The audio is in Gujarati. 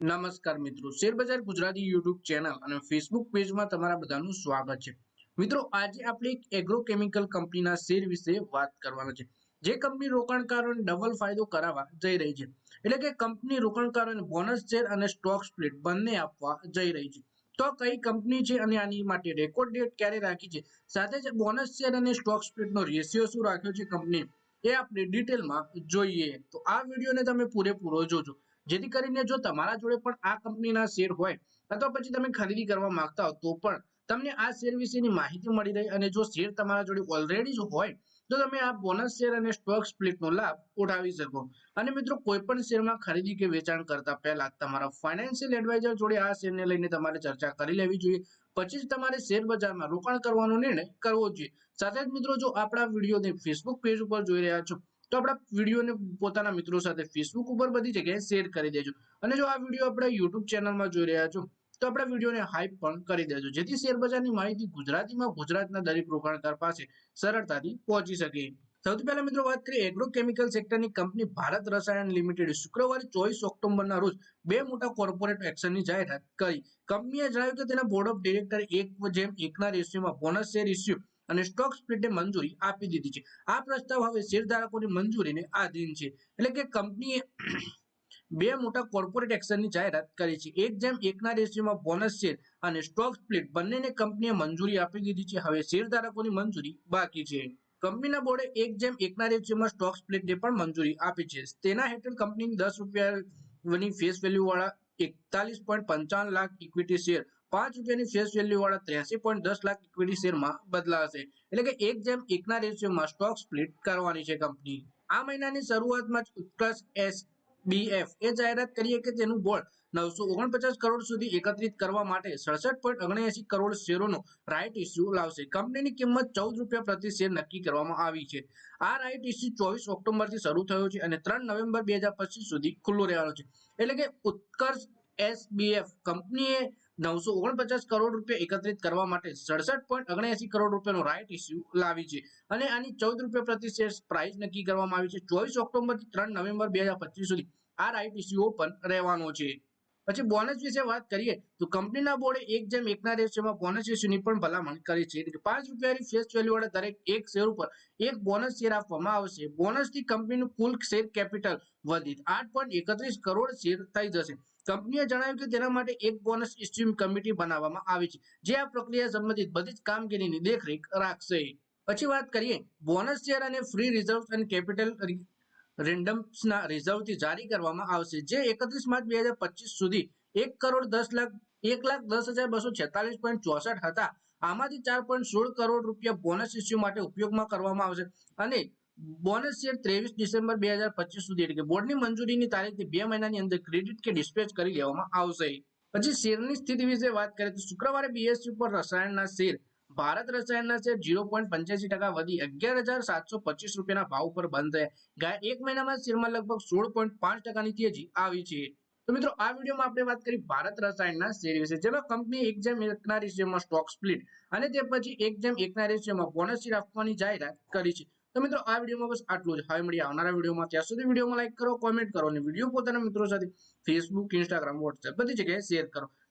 નમસ્કાર મિત્રો. શેરબજાર ગુજરાતી યુટ્યુબ ચેનલ અને ફેસબુક પેજમાં તમારા બધાનું સ્વાગત છે. મિત્રો, આજે આપણે એક એગ્રોકેમિકલ કંપનીના શેર વિશે વાત કરવાના છે. જે કંપની રોકાણકારોને ડબલ ફાયદો કરાવવા જઈ રહી છે. એટલે કે કંપની રોકાણકારોને બોનસ શેર અને સ્ટોક સ્પ્લિટ બંને આપવા જઈ રહી છે. તો કઈ કંપની છે અને આની માટે રેકોર્ડ ડેટ ક્યારે રાખી છે? સાથે જ બોનસ શેર અને સ્ટોક સ્પ્લિટનો રેશિયો શું રાખ્યો છે કંપની એ આપણે ડિટેલમાં જોઈએ. તો આ વિડીયોને તમે પૂરેપૂરો જોજો. જેથી કરીને જો તમારા જોડે પણ આ કંપનીના શેર હોય અથવા પછી તમે ખરીદી કરવા માંગતા હો, તો પણ તમને આ શેર વિશેની માહિતી મળી રહી અને જો શેર તમારા જોડે ઓલરેડી જ હોય, તો તમે આ બોનસ શેર અને સ્ટોક સ્પ્લિટનો લાભ ઉઠાવી શકો. અને મિત્રો, કોઈ પણ શેરમાં ખરીદી કે વેચાણ કરતા પહેલા તમારા ફાઇનાન્શિયલ એડવાઇઝર જોડે આ શેરને લઈને તમારે ચર્ચા કરી લેવી જોઈએ. પછી જ તમારે શેર બજારમાં રોકાણ કરવાનો નિર્ણય કરવો જોઈએ. સાથે જ મિત્રો, જો આપણા વિડીયોને ફેસબુક પેજ ઉપર જોઈ રહ્યા છો તો આપણા વિડીયોને પોતાના મિત્રો સાથે ફેસબુક ઉપર બધી જગ્યાએ શેર કરી દેજો. અને જો આ વીડિયો આપણે યુટ્યુબ ચેનલમાં જોઈ રહ્યા છો, તો આપણા વિડીયોને હાઈપ પણ કરી દેજો, જેથી શેરબજારની માહિતી ગુજરાતીમાં ગુજરાતના દરેક રોકાણકાર પાસે સરળતાથી પહોંચી શકે. સૌથી પહેલા મિત્રો વાત કરીએ એગ્રોકેમિકલ સેક્ટરની કંપની ભારત રસાયણ લિમિટેડ શુક્રવારે ચોવીસ ઓક્ટોબરના રોજ બે મોટા કોર્પોરેટ એક્શનની જાહેરાત કરી. કંપનીએ જણાવ્યું કે તેના બોર્ડ ઓફ ડિરેક્ટર એક જેમ એકના રેશિયોમાં બોનસ શેર ઇસ્યુ અને સ્ટોક સ્પ્લિટને મંજૂરી આપી દીધી છે. આ પ્રસ્તાવ હવે શેરધારકોની મંજૂરીને આધીન છે. એટલે કે કંપનીએ બે મોટા કોર્પોરેટ એક્શનની જાહેરાત કરી છે. એક જેમ એકના રેશિયોમાં બોનસ શેર અને સ્ટોક સ્પ્લિટ બંનેને કંપનીએ મંજૂરી આપી દીધી છે. હવે શેરધારકોની મંજૂરી બાકી છે. કંપનીના બોર્ડે એક જેમ એકના રેશિયોમાં સ્ટોક સ્પ્લિટને પણ મંજૂરી આપી છે. તેના હેઠળ કંપનીની દસ રૂપિયાની ફેસ વેલ્યુવાળા એકતાલીસ પોઈન્ટ પંચાવન લાખ ઇક્વિટી શેર પાંચ રૂપિયાની ફેસ વેલ્યુ વાળા ત્રેસી પોઈન્ટ દસ લાખ ઇક્વિટી શેરમાં બદલાશે. એટલે કે એક જેમ એકના રેશિયોમાં સ્ટોક સ્પ્લિટ કરવાની છે કંપની. આ મહિનાની શરૂઆતમાં જ ઉત્કર્ષ એસ બીએફ એ જાહેરાત કરીએ કે તેનું બોર્ડ નવસો ઓગણપચાસ કરોડ સુધી એકત્રિત કરવા માટે સડસઠ પોઈન્ટ ઓગણએસી કરોડ શેરોનો રાઇટ ઇસ્યુ લાવશે. કંપનીની કિંમત ચૌદ રૂપિયા પ્રતિ શેર નક્કી કરવામાં આવી છે. આ રાઇટ ઇસ્યુ ચોવીસ ઓક્ટોબરથી શરૂ થયો છે અને ત્રણ નવેમ્બર બે હજાર પચીસ સુધી ખુલ્લો રહેવાનો છે. એટલે કે ઉત્કર્ષ એસબીએફ કંપનીએ નવસો ઓગણપચાસ કરોડ રૂપિયા એકત્રિત કરવા માટે સડસઠ પોઈન્ટ ઓગણએસી કરોડ રૂપિયાનો રાઇટ ઇસ્યુ લાવી છે. અને આની ચૌદ રૂપિયા પ્રતિ શેર પ્રાઇસ નક્કી કરવામાં આવી છે ચોવીસ ઓક્ટોબરથી ત્રણ નવેમ્બર બે હજાર પચીસ સુધી. આ રાઇટ ઇસ્યુ ઓપન રહેવાનો છે. પછી બોનસ વિશે વાત કરીએ, તો કંપનીના બોર્ડે એક જેમ એકના રેશિયોમાં બોનસ ઇસ્યુની પણ ભલામણ કરી છે. એટલે કે પાંચ રૂપિયાની ફેસ વેલ્યુવાળા દરેક એક શેર ઉપર એક બોનસ શેર આપવામાં આવશે. બોનસથી કંપનીનું કુલ શેર કેપિટલ વધી આઠ પોઈન્ટ એકત્રીસ કરોડ શેર થઈ જશે. કંપનીએ જણાવ્યું કે તેના માટે એક બોનસ ઇસ્યુ કમિટી બનાવવામાં આવી છે. જે આ પ્રક્રિયા સંબંધિત બધી જ કામગીરીની દેખરેખ રાખશે. પછી વાત કરીએ બોનસ શેર અને ફ્રી રિઝર્વ અને કેપિટલ રેન્ડમ્સના રિઝર્વથી જારી કરવામાં આવશે, જે એકત્રીસ માર્ચ બે હજાર પચીસ સુધી એક કરોડ દસ લાખ, એક લાખ દસ હજાર બસો છેતાલીસ પોઈન્ટ ચોસઠ હતા. આમાંથી ચાર પોઈન્ટ સોળ કરોડ રૂપિયા બોનસ ઇસ્યુ માટે ઉપયોગમાં કરવામાં આવશે. અને બોનસ શેર ત્રેવીસ ડિસેમ્બર બે હજાર પચીસ સુધી એટલે કે બોર્ડની મંજૂરીની તારીખથી બે મહિનાની અંદર ક્રેડિટ કે ડિસ્પેચ કરી લેવામાં આવશે. પછી શેરની સ્થિતિ વિશે વાત કરીએ તો શુક્રવારે બીએસસી પર રસાયણના શેર ભારત રસાયણના શેર ઝીરો પોઈન્ટ પંચ્યાસી ટકા વધી અગિયાર હજાર સાતસો પચીસ રૂપિયાના ભાવ પર બંધ થયા. ગયા એક મહિનામાં શેરમાં લગભગ સોળ પોઈન્ટ પાંચ ટકાની તેજી આવી છે. તો મિત્રો, આ વિડીયોમાં આપણે વાત કરી ભારત રસાયણના શેર વિશે, જેમાં કંપની એક જેમ એકના રેશિયોમાં સ્ટોક સ્પ્લિટ અને તે પછી એક જેમ એકના રેશિયોમાં બોનસ શેર આપવાની જાહેરાત કરી છે. તો મિત્રો, આ વિડીયોમાં બસ આટલું જ. હવે મળી આવનારા વિડીયોમાં. ત્યાં સુધી વિડીયોમાં લાઈક કરો કોમેન્ટ કરો અને વીડિયો પોતાના મિત્રો સાથે ફેસબુક ઇન્સ્ટાગ્રામ વોટ્સએપ બધી જગ્યાએ શેર કરો.